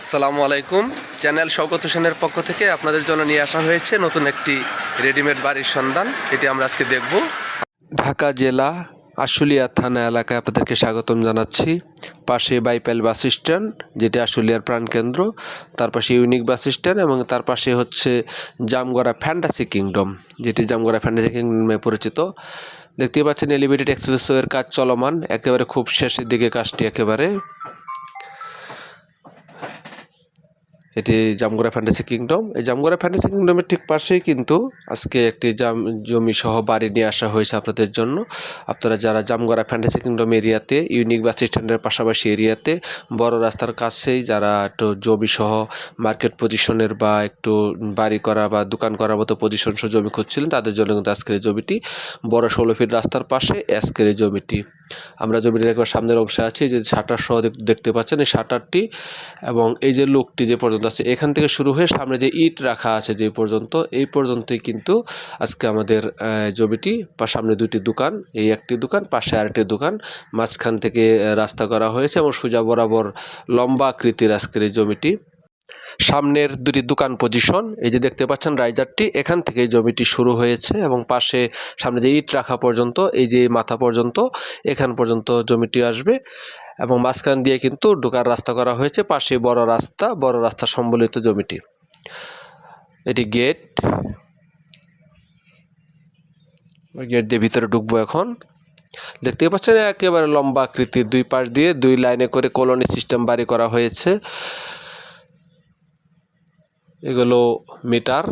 আসসালামু আলাইকুম। চ্যানেল শওকত হোসেনের পক্ষ থেকে আপনাদের জন্য নিয়ে আসা হয়েছে নতুন একটি রেডিমেড বাড়ির সন্ধান। এটি আমরা আজকে দেখব। ঢাকা জেলা আশুলিয়া থানা এলাকায় আপনাদেরকে স্বাগতম জানাচ্ছি। পাশে বাইপাইল বাস স্ট্যান্ড, যেটি আশুলিয়ার প্রাণকেন্দ্র। তার পাশে ইউনিক বাস স্ট্যান্ড এবং তার পাশে হচ্ছে জামগড়া ফ্যান্টাসি কিংডম, যেটি জামগড়া ফ্যান্টাসি কিংডমে পরিচিত। দেখতেই পাচ্ছেন, এলিভেটেড এক্সপ্রেসওয়ের কাজ চলমান। একেবারে খুব শেষের দিকে কাজটি একেবারে। এটি জামগড়া ফ্যান্টাসি কিংডম এই জামগড়া ফ্যান্টাসি কিংডমের ঠিক পাশেই কিন্তু আজকে একটি জাম জমি সহ বাড়ি নিয়ে আসা হয়েছে আপনাদের জন্য। আপনারা যারা জামগড়া ফ্যান্টাসি কিংডম এরিয়াতে ইউনিক বাস স্ট্যান্ডের পাশাপাশি এরিয়াতে বড় রাস্তার কাছেই যারা একটু জমি সহ মার্কেট পজিশনের বা একটু বাড়ি করা বা দোকান করার মতো পজিশন সহ জমি খুঁজছিলেন, তাদের জন্য কিন্তু আজকের জমিটি বড় ষোলো ফিট রাস্তার পাশে আজকের জমিটি। আমরা জমিটির একবার সামনের অংশে আছি, যে শাটার সহ দেখতে পাচ্ছেন এই শাটারটি। এবং এই যে লোকটি যে পর্যন্ত আছে, এখান থেকে শুরু হয়ে সামনে যে ইট রাখা আছে যে পর্যন্ত, এই পর্যন্তই কিন্তু আজকে আমাদের জমিটি বা সামনে দুটি দোকান, এই একটি দোকান, পাশে আরেকটি দোকান। মাঝখান থেকে রাস্তা করা হয়েছে এবং সোজা বরাবর লম্বা আকৃতির আজকের এই জমিটি সামনের দুটি দোকান পজিশন এই যে দেখতে পাচ্ছেন রাইজারটি এখান থেকে জমিটি শুরু হয়েছে এবং পাশে সামনে যে ইট রাখা পর্যন্ত, এই যে মাথা পর্যন্ত, এখান পর্যন্ত জমিটি আসবে এবং মাঝখান দিয়ে কিন্তু ঢোকার রাস্তা করা হয়েছে, পাশে বড় রাস্তা বড় রাস্তা সম্বলিত জমিটি। এটি গেট গেট দিয়ে ভিতরে ঢুকবো এখন। দেখতে পাচ্ছেন একেবারে লম্বা আকৃতির দুই পাশ দিয়ে দুই লাইনে করে কলোনি সিস্টেম বাড়ি করা হয়েছে। এগুলো মিটার।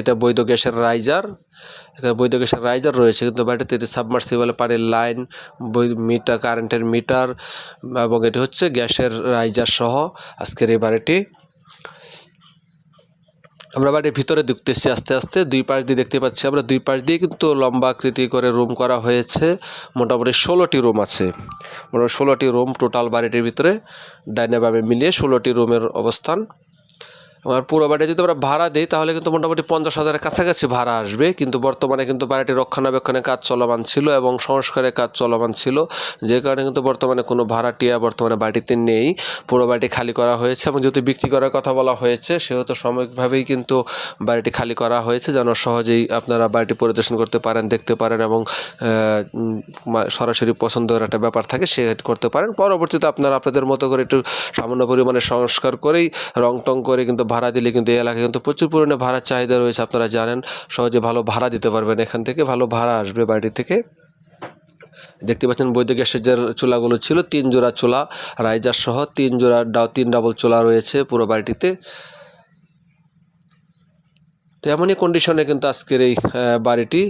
এটা বৈধ গ্যাসের রাইজার এখানে বৈধ গ্যাসের রাইজার রয়েছে, কিন্তু বাড়িতে এটি সাবমার্সিবল পানির লাইন মিটার কারেন্টের মিটার, এবং এটি হচ্ছে গ্যাসের রাইজার সহ। আজকের এই বাড়িটি আমরা বাড়ির ভিতরে ঢুকতেছি আস্তে আস্তে, দুই পাশ দিয়ে দেখতে পাচ্ছি আমরা। দুই পাশ দিয়ে কিন্তু লম্বা আকৃতি করে রুম করা হয়েছে। মোটামুটি ষোলোটি রুম আছে। মোটামুটি ষোলোটি রুম টোটাল বাড়িটির ভিতরে। ডাইনে বামে মিলিয়ে ষোলোটি রুমের অবস্থান। আমার পুরো বাড়ি যদি আমরা ভাড়া দিই, তাহলে কিন্তু মোটামুটি পঞ্চাশ হাজারের কাছাকাছি ভাড়া আসবে। কিন্তু বর্তমানে কিন্তু বাড়িটি রক্ষণাবেক্ষণের কাজ চলমান ছিল এবং সংস্কারের কাজ চলমান ছিল। যে কারণে কিন্তু বর্তমানে কোনো ভাড়াটিয়া বর্তমানে বাড়িতে নেই। পুরো বাড়িটি খালি করা হয়েছে এবং যেহেতু বিক্রি করার কথা বলা হয়েছে, সেহেতু সাময়িকভাবেই কিন্তু বাড়িটি খালি করা হয়েছে, যেন সহজেই আপনারা বাড়িটি পরিদর্শন করতে পারেন, দেখতে পারেন এবং সরাসরি পছন্দের একটা ব্যাপার থাকে, সে করতে পারেন। পরবর্তীতে আপনারা আপনাদের মতো করে একটু সামান্য পরিমাণে সংস্কার করেই, রং টং করে কিন্তু ভাড়া দিলে কিন্তু এই এলাকায় কিন্তু প্রচুর পরিমাণে ভাড়ার চাহিদা রয়েছে। আপনারা জানেন, সহজে ভালো ভাড়া দিতে পারবেন এখান থেকে, ভালো ভাড়া আসবে বাড়ি থেকে। দেখতে পাচ্ছেন বৈদ্য গ্যাসের যে চুলাগুলো ছিল, তিন জোড়া চুলা, রাইজার সহ তিন জোড়া তিন ডাবল চুলা রয়েছে পুরো বাড়িটিতে। তো এমনই কন্ডিশনে কিন্তু আজকের এই বাড়িটি।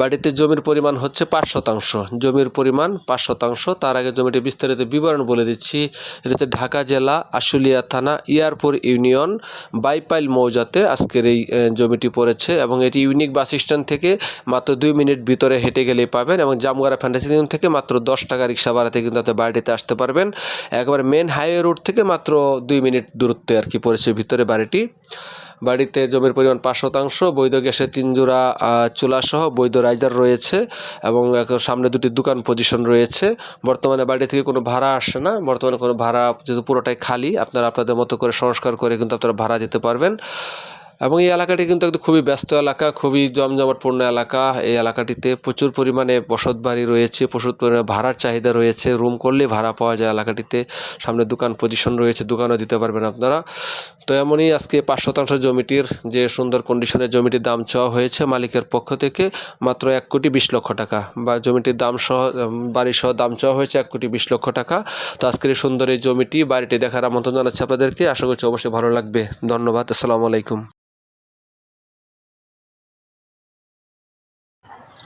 বাড়িতে জমির পরিমাণ হচ্ছে পাঁচ শতাংশ। জমির পরিমাণ পাঁচ শতাংশ। তার আগে জমিটি বিস্তারিত বিবরণ বলে দিচ্ছি। এটিতে ঢাকা জেলা, আশুলিয়া থানা, ইয়ারপুর ইউনিয়ন, বাইপাইল মৌজাতে আজকের এই জমিটি পড়েছে এবং এটি ইউনিক বাস স্ট্যান্ড থেকে মাত্র দুই মিনিট ভিতরে হেঁটে গেলেই পাবেন এবং জামগাড়া ফ্যান্টাসি থেকে মাত্র দশ টাকা রিক্সা ভাড়াতে কিন্তু আপনি বাড়িতে আসতে পারবেন। একবারে মেন হাইওয়ে রোড থেকে মাত্র দুই মিনিট দূরত্বে আর কি পড়েছে ভিতরে বাড়িটি। বাড়িতে জমির পরিমাণ পাঁচ শতাংশ, বৈধ গ্যাসের তিন জোড়া চুলা সহ বৈধ রাইজার রয়েছে এবং সামনে দুটি দোকান পজিশন রয়েছে। বর্তমানে বাড়ি থেকে কোনো ভাড়া আসে না। বর্তমানে কোনো ভাড়া যেহেতু পুরোটাই খালি, আপনারা আপনাদের মতো করে সংস্কার করে কিন্তু আপনারা ভাড়া দিতে পারবেন। এবং এই এলাকাটি কিন্তু একদম খুবই ব্যস্ত এলাকা, খুবই জমজমাটপূর্ণ এলাকা। এই এলাকাটিতে প্রচুর পরিমাণে বসত বাড়ি রয়েছে, প্রচুর পরিমাণে ভাড়ার চাহিদা রয়েছে। রুম করলে ভাড়া পাওয়া যায় এলাকাটিতে। সামনে দোকান পজিশন রয়েছে, দোকানও দিতে পারবেন আপনারা। তো এমনই আজকে পাঁচ শতাংশ জমিটির যে সুন্দর কন্ডিশনের জমিটির দাম চাওয়া হয়েছে মালিকের পক্ষ থেকে মাত্র এক কোটি বিশ লক্ষ টাকা বা জমিটির দাম সহ বাড়ি সহ দাম চাওয়া হয়েছে এক কোটি বিশ লক্ষ টাকা। তো আজকের এই সুন্দর এই জমিটি, বাড়িটি দেখার আমন্ত্রণ জানাচ্ছি আপনাদেরকে। আশা করছি অবশ্যই ভালো লাগবে। ধন্যবাদ। আসসালামু আলাইকুম।